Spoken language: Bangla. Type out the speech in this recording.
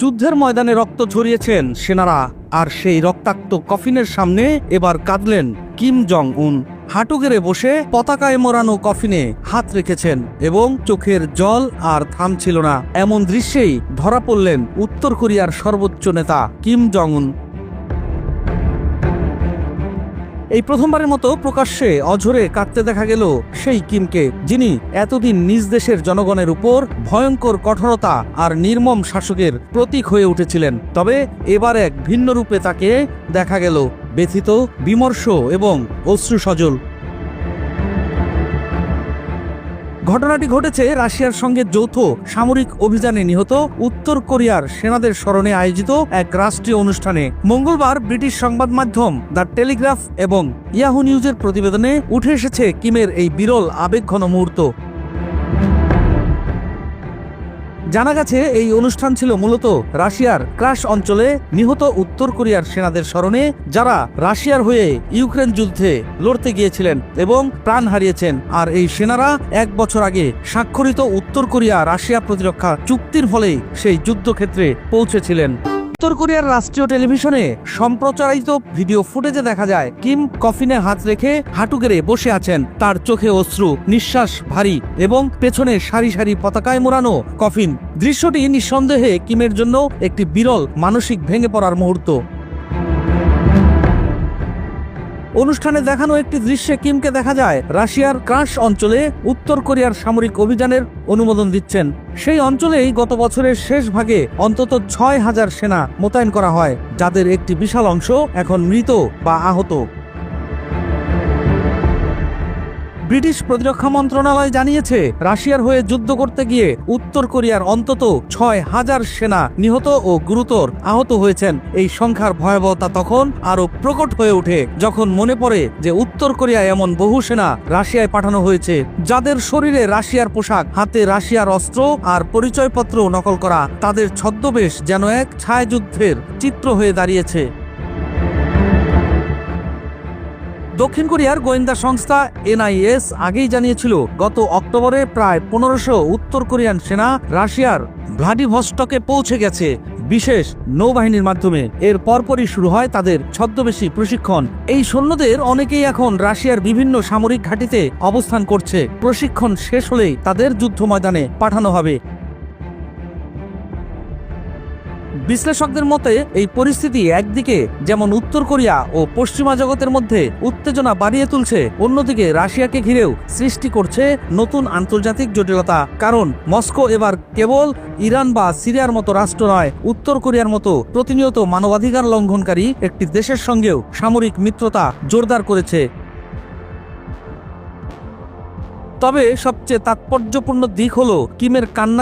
যুদ্ধের ময়দানে রক্ত ঝরিয়েছেন সেনারা, আর সেই রক্তাক্ত কফিনের সামনে এবার কাঁদলেন কিম জং উন হাঁটু গেড়ে বসে পতাকায় মোড়ানো কফিনে হাত রেখেছেন এবং চোখের জল আর থাম ছিল না। এমন দৃশ্যেই ধরা পড়লেন উত্তর কোরিয়ার সর্বোচ্চ নেতা কিম জং উন এই প্রথমবারের মতো প্রকাশ্যে অঝরে কাঁদতে দেখা গেল সেই কিমকে, যিনি এতদিন নিজ দেশের জনগণের উপর ভয়ঙ্কর কঠোরতা আর নির্মম শাসকের প্রতীক হয়ে উঠেছিলেন। তবে এবার এক ভিন্ন রূপে তাকে দেখা গেল, ব্যথিত, বিমর্ষ এবং অশ্রু সজল ঘটনাটি ঘটেছে রাশিয়ার সঙ্গে যৌথ সামরিক অভিযানে নিহত উত্তর কোরিয়ার সেনাদের স্মরণে আয়োজিত এক রাষ্ট্রীয় অনুষ্ঠানে। মঙ্গলবার ব্রিটিশ সংবাদ মাধ্যম দ্য টেলিগ্রাফ এবং ইয়াহু নিউজের প্রতিবেদনে উঠে এসেছে কিমের এই বিরল আবেগঘন মুহূর্ত। জানা গেছে, এই অনুষ্ঠান ছিল মূলত রাশিয়ার ক্রাশ অঞ্চলে নিহত উত্তর কোরিয়ার সেনাদের স্মরণে, যারা রাশিয়ার হয়ে ইউক্রেন যুদ্ধে লড়তে গিয়েছিলেন এবং প্রাণ হারিয়েছেন। আর এই সেনারা এক বছর আগে স্বাক্ষরিত উত্তর কোরিয়া রাশিয়া প্রতিরক্ষা চুক্তির ফলেই সেই যুদ্ধক্ষেত্রে পৌঁছেছিলেন। উত্তর কোরিয়ার রাষ্ট্রীয় টেলিভিশনে সম্প্রচারিত ভিডিও ফুটেজে দেখা যায়, কিম কফিনে হাত রেখে হাঁটু গেড়ে বসে আছেন। তার চোখে অশ্রু, নিঃশ্বাস ভারী এবং পেছনে সারি সারি পতাকায় মোড়ানো কফিন। দৃশ্যটি নিঃসন্দেহে কিমের জন্য একটি বিরল, মানসিক ভেঙে পড়ার মুহূর্ত। অনুষ্ঠানে দেখানো একটি দৃশ্যে কিমকে দেখা যায়, রাশিয়ার ক্রাশ অঞ্চলে উত্তর কোরিয়ার সামরিক অভিযানের অনুমোদন দিচ্ছেন। সেই অঞ্চলেই গত বছরের শেষ ভাগে অন্তত ছয় হাজার সেনা মোতায়েন করা হয়, যাদের একটি বিশাল অংশ এখন মৃত বা আহত। ব্রিটিশ প্রতিরক্ষা মন্ত্রণালয় জানিয়েছে, রাশিয়ার হয়ে যুদ্ধ করতে গিয়ে উত্তর কোরিয়ার অন্তত ছয় হাজার সেনা নিহত ও গুরুতর আহত হয়েছেন। এই সংখ্যার ভয়াবহতা তখন আরও প্রকট হয়ে ওঠে, যখন মনে পড়ে যে উত্তর কোরিয়ায় এমন বহু সেনা রাশিয়ায় পাঠানো হয়েছে, যাদের শরীরে রাশিয়ার পোশাক, হাতে রাশিয়ার অস্ত্র আর পরিচয়পত্র নকল করা, তাদের ছদ্মবেশ যেন এক ছায়াযুদ্ধের চিত্র হয়ে দাঁড়িয়েছে। দক্ষিণ কোরিয়ার গোয়েন্দা সংস্থা এনআইএস আগেই জানিয়েছিল, গত অক্টোবরে প্রায় পনেরোশো উত্তর কোরিয়ান সেনা রাশিয়ার ভ্লাডিভস্টকে পৌঁছে গেছে বিশেষ নৌবাহিনীর মাধ্যমে। এর পরপরই শুরু হয় তাদের ছদ্মবেশী প্রশিক্ষণ। এই সৈন্যদের অনেকেই এখন রাশিয়ার বিভিন্ন সামরিক ঘাঁটিতে অবস্থান করছে। প্রশিক্ষণ শেষ হলেই তাদের যুদ্ধ ময়দানে পাঠানো হবে। বিশ্লেষকদের মতে, এই পরিস্থিতি একদিকে যেমন উত্তর কোরিয়া ও পশ্চিমা জগতের মধ্যে উত্তেজনা বাড়িয়ে তুলছে, অন্যদিকে রাশিয়াকে ঘিরেও সৃষ্টি করছে নতুন আন্তর্জাতিক জটিলতা। কারণ মস্কো এবার কেবল ইরান বা সিরিয়ার মতো রাষ্ট্র নয়, উত্তর কোরিয়ার মতো প্রতিনিয়ত মানবাধিকার লঙ্ঘনকারী একটি দেশের সঙ্গেও সামরিক মিত্রতা জোরদার করেছে। তবে সবচেয়ে তাৎপর্যপূর্ণ দিক হলো কিমের কান্না